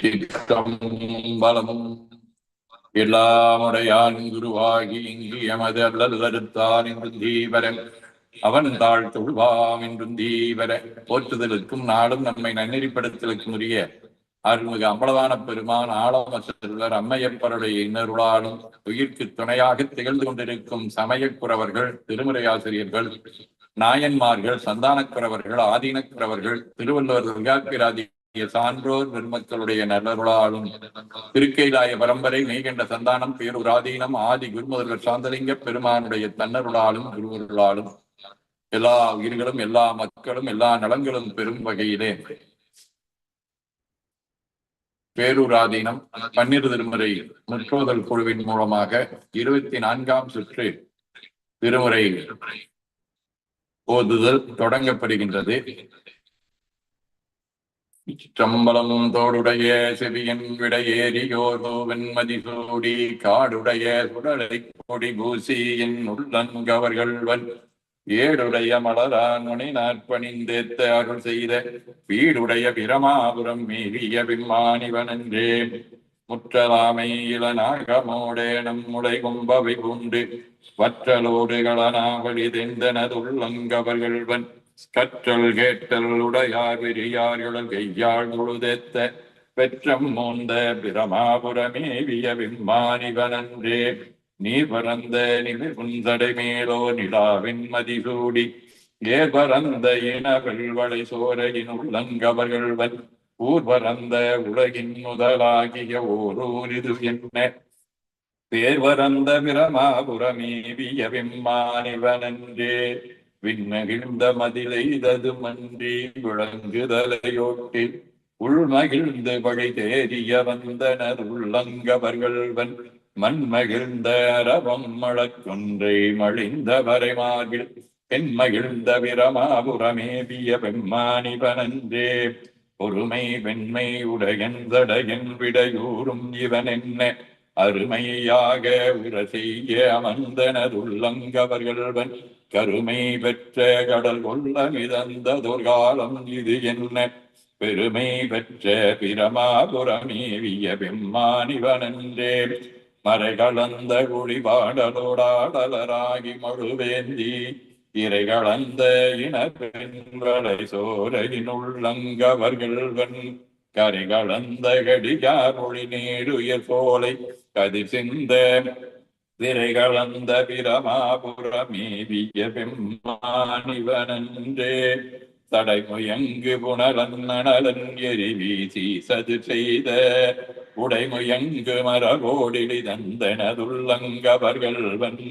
திருச்சிற்றம்பலம் எல்லாமுடையான் குருவாகி இங்கு எமது அல்லல்லறுத்தான் என்றும் தீவரன் அவன் தாழ் தொழுவாம் என்றும் தீவர. போற்றுதலுக்கும் நாடும் நம்மை நன்னெறிப்படுத்தலுக்கும் உரிய அருள்மிகு அம்பலவான பெருமான் ஆழம செல்வர் அம்மையப்பருடைய இன்னருளாலும் உயிர்க்கு துணையாக திகழ்ந்து கொண்டிருக்கும் சமயக்குறவர்கள் திருமுறையாசிரியர்கள் நாயன்மார்கள் சந்தானக்குறவர்கள் ஆதீனக்குறவர்கள் திருவள்ளுவர் துர்காபிராதி சான்றோர் பெருமக்களுடைய நல்லருளாலும் திருக்கைலாய பரம்பரை மெய்கண்ட சந்தானம் பேருராதீனம் ஆதி குருமுதல்வர் சாந்தலிங்க பெருமானுடைய தன்னருளாலும் குருவருளாலும் எல்லா உயிர்களும் எல்லா மக்களும் எல்லா நலங்களும் பெரும் வகையிலே. பேரூராதீனம் பன்னிரு திருமுறை முற்றோதல் குழுவின் மூலமாக இருபத்தி நான்காம் சுற்று திருமுறை ஓதுதல் தொடங்கப்படுகின்றது. சிற்றம்பலம் தோடுடைய செவியன் விடையேறியோதோ வெண்மதி சூடி காடுடைய சுடலை கொடி பூசி என் உள்ளங்கவர்கள்வன் ஏடுடைய மலரான் முனை நாற்பணிந்தேத்த அருள் செய்த வீடுடைய பிரமாபுரம் மீறிய பிம்மானிவனன்றே முற்றலாமை இளநாகமோடே நம்முடை கும்பவை உண்டு வற்றலோடுகளனாவளி தெந்தனதுள்ளங்கவர்கள்வன் கற்றல் கேட்டல் உடையார் பெரியார்கள் கையாள் முழுதெத்த பெற்றம் மூந்த பிரமாபுரமேவிய விம்மானிவனன்றே நீ பரந்த நிமிர் புந்தடை மேலோ நிலாவின் மதிசூடி. ஏ பரந்த இனவெள்வளை சோரையின் உள்ளங்கவர்கள்வன் ஊர் பரந்த உலகின் முதலாகிய ஓரூர் இது என்ன? பேர் வரந்த பிரமாபுரமேவிய விம்மானிவனன்றே விண்ணகிழ்ந்த மதிலைதது மன்றி விளங்குதலையோட்டி உள்மகிழ்ந்து வழி தேறிய வந்தனர் உள்ளங்கவர்கள்வன் மண்மகிழ்ந்த அரவம் மழக்கொன்றை மழிந்த மார்பில் பெண் மகிழ்ந்த பிரமாபுரமேபிய பெம்மானிவனன்றே பொறுமை வெண்மை உடையன் தடையன் விடையூறும் இவன் என்ன அருமையாக உர செய்ய அமர்ந்தனதுள்ளங்கவர்கள்வன் கருமை பெற்ற கடல் கொள்ள மிதந்த துர்காலம் இது என்ன? பெருமை பெற்ற பிரமாபுரமேவிய பெம்மானிவனன்றே மறை கலந்த குழிபாடலோடாடலராகி மழுவேந்தி. இறை கலந்த இன பெண்களை சோரையினுள்ளங்கவர்கள்வன் கரை கலந்த கடிகார் மொழி நீருயர் போலை கதிர் சிந்த திரை கலந்த பிரமாபுரமேவிய பெம்மானிவனன்றே. தடைமுயங்கு புனரன்னலன் எரி வீசி சது செய்த உடைமுயங்கு தந்தனதுள்ளங்கவர்கள் வன்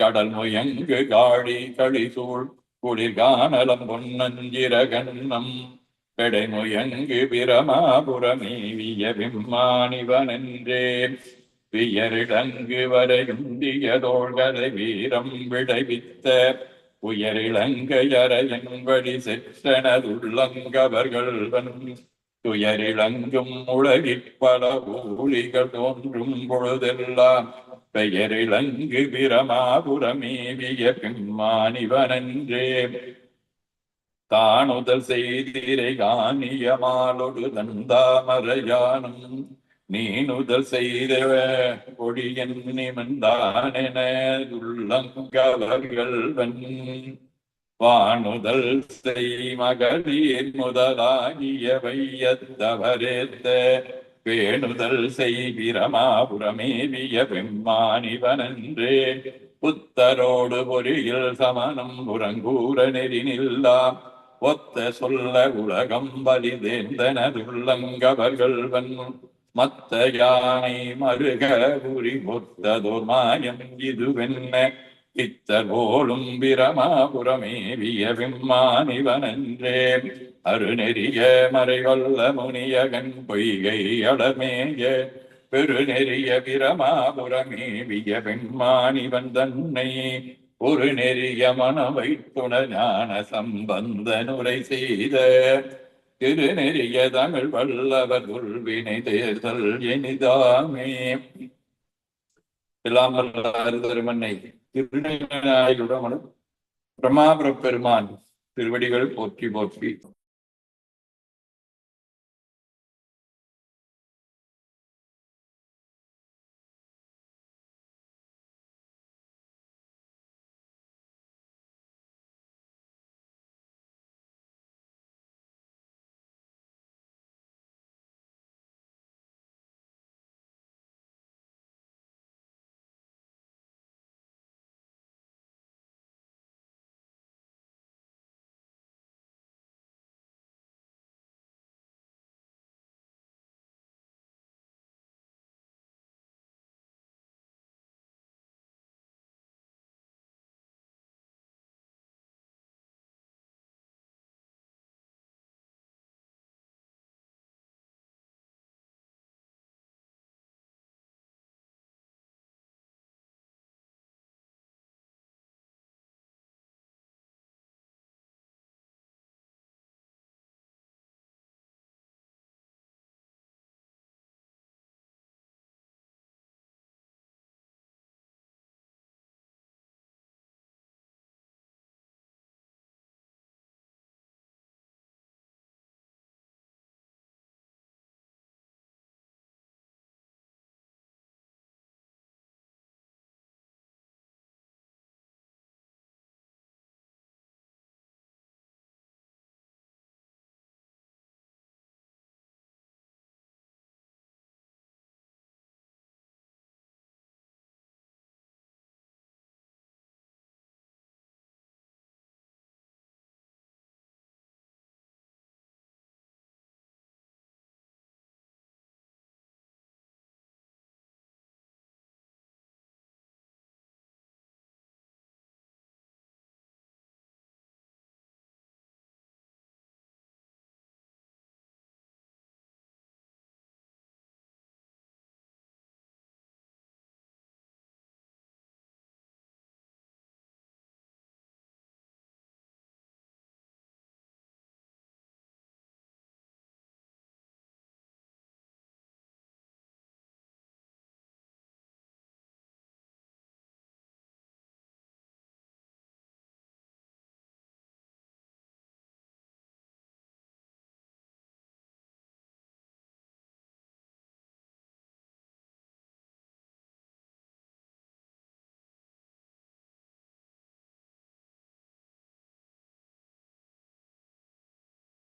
கடல் முயங்கு காடி களிசூழ் குளிர்கானலம் பொன்னஞ்சிர கண்ணம் பெடைமுயங்கு பிரமாபுரமேவிய விம்மானிவனன்றே. வியரிடங்கு வரையுந்திய தோள்களை வீரம் விளைவித்த உயரிளங்கையரையன்படி செற்றனதுள்ளங்கவர்கள்வன் துயரிளங்கும் உலகிற் பல ஊழிகள் தோன்றும் பொழுதெல்லாம் பெயரிளங்கு பிரமாபுரமேவிய பிம்மானிவனன்றே தானுதல் செய்திரை காணியமாலொடு தந்தாமரையானும் நீனுதல் செய்த கொடியன் நிமந்தானென உள்ளங்கவர்கள்வன் வானுதல் செய் மகளிர் முதலாகிய வையத்தவரேத்த பேணுதல் செய் பெம்மானிவனன்றே புத்தரோடு பொறியில் சமனம் புறங்கூற நெறி நில்லாம் ஒத்த சொல்ல உலகம் பலிதேந்தனதுள்ளங்கவர்கள்வன் மத்த யானை மருக புரி பொத்ததோர் மாயம் இதுவென்ன? பித்தர் போலும் பிரமாபுரமேவிய விம்மானிவனன்றே அருநெறிய மறைவல்ல முனியகன் பொய்கை அடமேய பெருநெறிய பிரமாபுரமேவிய பெண்மானிவன் தன்னை ஒரு நெறிய மனவை வைத்துண ஞான சம்பந்தனுரை செய்த திரு நெறிய தமிழ் வல்லவர் துல்வினை தேர்தல் இனிதாமே எல்லாம் திருமண்ணை திருநாயுடமனும் பிரமாபுர பெருமான் திருவடிகள் போற்றி போற்றி